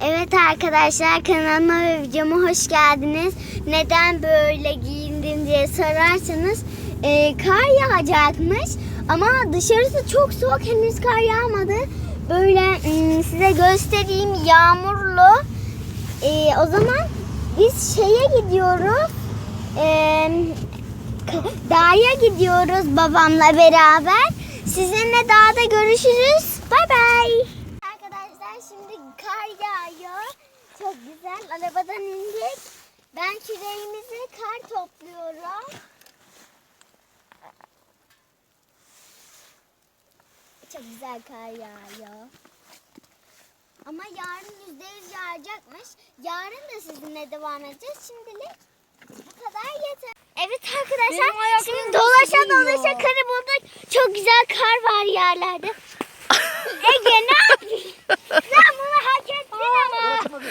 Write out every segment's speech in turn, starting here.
Evet arkadaşlar kanalıma ve videoma hoş geldiniz. Neden böyle giyindim diye sorarsanız e, kar yağacakmış ama dışarısı çok soğuk henüz kar yağmadı. Böyle mm, size göstereyim yağmurlu. E, o zaman biz şeye gidiyoruz. E, dağa gidiyoruz babamla beraber. Sizinle dağda görüşürüz. Bay bay. Arkadaşlar şimdi kar yağıyor. Çok güzel. Arabadan indik. Ben küreğimizi kar topluyorum. Çok güzel kar yağıyor. Ama yarın yüzde yüz yağacakmış. Yarın da sizinle devam edeceğiz. Şimdilik bu kadar yeter. Evet arkadaşlar şimdi dolaşa dolaşa karı bulduk. Çok güzel kar var yerlerde. Ege ne yapıyorsun? Sen bunu hak ettin ama. Ne oldu?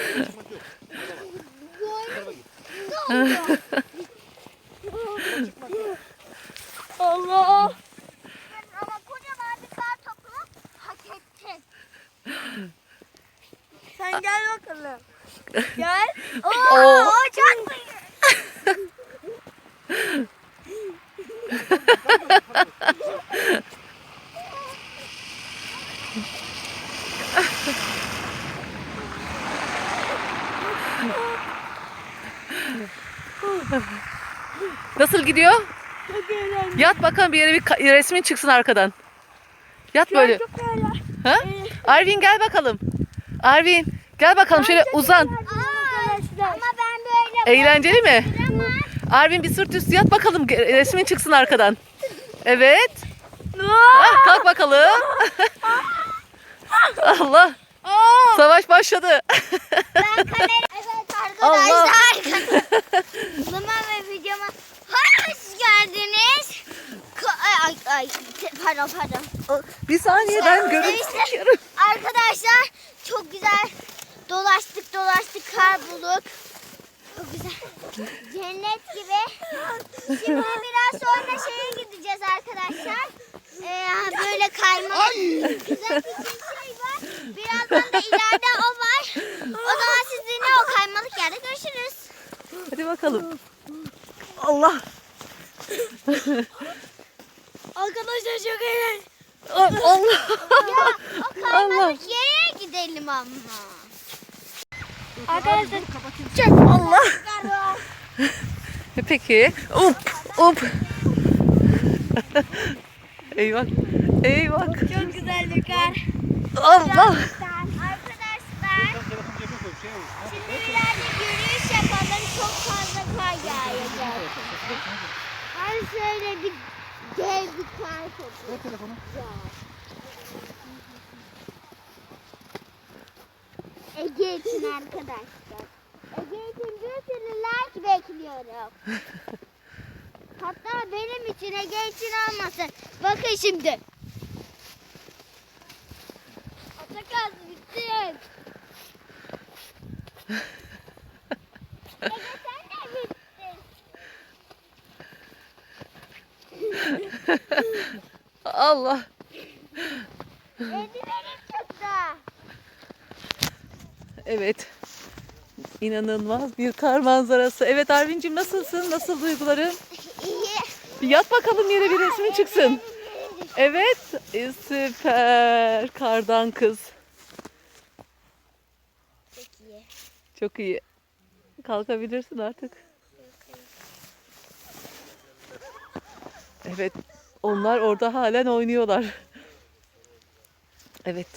Allah. Ama kocaman bir kar topu hak ettin. Sen gel bakalım. Gel. Oo, Oo. çok Nasıl gidiyor? Çok eğlenceli. Yat bakalım bir yere bir resmin çıksın arkadan. Yat böyle. Çok eğlenceli. Ha? Arvin gel bakalım. Arvin gel bakalım şöyle uzan. Aa, ama ben böyle Eğlenceli mi? ama Arvin bir sırt üstü yat bakalım resmin çıksın arkadan. Evet. Ha, kalk bakalım. Allah. Savaş başladı. ben kamera... Evet Allah. arkadaşlar. Ve videoma hoş geldiniz. Ka- ay, pardon pardon. bir saniye ben görüntü çekiyorum. Arkadaşlar çok güzel dolaştık dolaştık kar bulduk. Çok güzel. Cennet gibi. Şimdi biraz sonra şeye gideceğiz arkadaşlar. Ee, böyle kayma. Güzel bir şey var. Birazdan da ileride o var. O zaman sizinle o kaymalık yerde görüşürüz. Hadi bakalım. Allah. Arkadaşlar çok eğlenceli. Allah. Ya o yere gidelim ama. Arkadaşlar Allah. Peki. Up. Up. Eyvah. Eyvah. çok güzel bir kar. Allah. Arkadaşlar şimdi ileride yürüyüş yapalım. Çok fazla kar yağacak. Ay şöyle bir dev bir kar topu. Ege için arkadaşlar. Ege için bir sürü like bekliyorum. Hatta benim için Ege için olmasın. Bakın şimdi. Atakan bittin. Ege sen de bittin. Allah. Eldivenim çıktı. Evet. İnanılmaz bir kar manzarası. Evet Arvin'cim nasılsın? Nasıl duyguların? İyi. Bir yat bakalım yere bir resmin çıksın. Evet. e, Süper. Kardan kız. Çok iyi. Çok iyi. Kalkabilirsin artık. Evet. Onlar orada halen oynuyorlar. Evet.